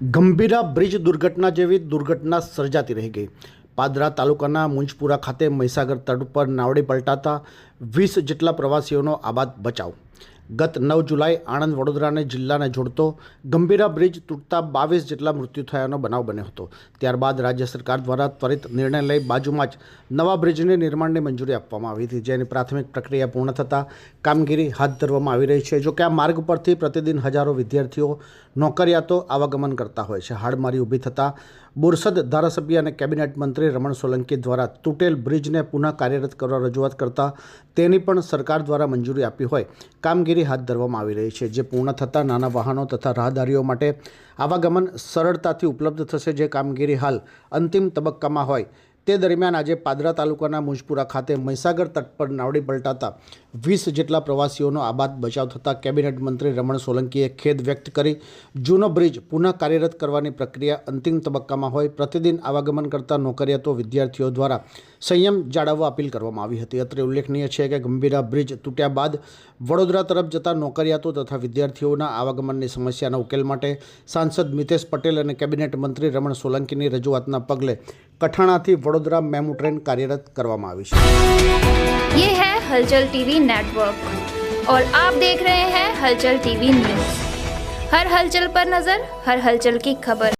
Gambhira bridge દુર્ઘટના જેવી દુર્ઘટના સર્જાતી રહી ગઈ. પાદરા તાલુકાના મુંજપુરા ખાતે મહીસાગર તટ પર નાવડી પલટાતા વીસ જેટલા પ્રવાસીઓનો આબાદ બચાવ ગત નવ જુલાઈ આણંદ વડોદરાને જિલ્લાને જોડતો ગંભીરા બ્રિજ તૂટતા બાવીસ જેટલા મૃત્યુ થયાનો બનાવ બન્યો હતો. ત્યારબાદ રાજ્ય સરકાર દ્વારા ત્વરિત નિર્ણય લઈ બાજુમાં જ નવા બ્રિજને નિર્માણની મંજૂરી આપવામાં આવી હતી, જેની પ્રાથમિક પ્રક્રિયા પૂર્ણ થતાં કામગીરી હાથ ધરવામાં આવી રહી છે. જોકે આ માર્ગ પરથી પ્રતિદિન હજારો વિદ્યાર્થીઓ નોકરિયાતો આવાગમન કરતા હોય છે. હાડમારી ઊભી થતાં બોરસદ ધારાસભ્ય અને કેબિનેટ મંત્રી રમણ સોલંકી દ્વારા તૂટેલ બ્રિજને પુનઃ કાર્યરત કરવા રજૂઆત કરતા તેની પણ સરકાર દ્વારા મંજૂરી આપી હોય, કામગીરી હાથ ધરવામાં આવી રહી છે, જે પૂર્ણ થતાં નાના વાહનો તથા રાહદારીઓ માટે આવાગમન સરળતાથી ઉપલબ્ધ થશે, જે કામગીરી હાલ અંતિમ તબક્કામાં હોય તે દરમિયાન આજે પાદરા તાલુકાના મુજપુરા ખાતે મહીસાગર તટ પર નાવડી પલટાતા વીસ જેટલા પ્રવાસીઓનો આબાદ બચાવ થતાં કેબિનેટ મંત્રી રમણ સોલંકીએ ખેદ વ્યક્ત કરી, જૂનો બ્રિજ પુનઃ કાર્યરત કરવાની પ્રક્રિયા અંતિમ તબક્કામાં હોય. પ્રતિદિન આવાગમન કરતા નોકરિયાતો વિદ્યાર્થીઓ દ્વારા સંયમ જાળવવા અપીલ કરવામાં આવી હતી. અત્રે ઉલ્લેખનીય છે કે ગંભીરા બ્રિજ તૂટ્યા બાદ વડોદરા તરફ જતા નોકરિયાતો તથા વિદ્યાર્થીઓના આવાગમનની સમસ્યાના ઉકેલ માટે સાંસદ મિતેશ પટેલ અને કેબિનેટ મંત્રી રમણ સોલંકીની રજૂઆતના પગલે કઠાણાથી વડોદરા મેમુ ટ્રેન કાર્યરત કરવામાં આવી છે ये है हलचल टीवी नेटवर्क और आप देख रहे हैं हलचल टीवी न्यूज हर हलचल पर नजर हर हलचल की खबर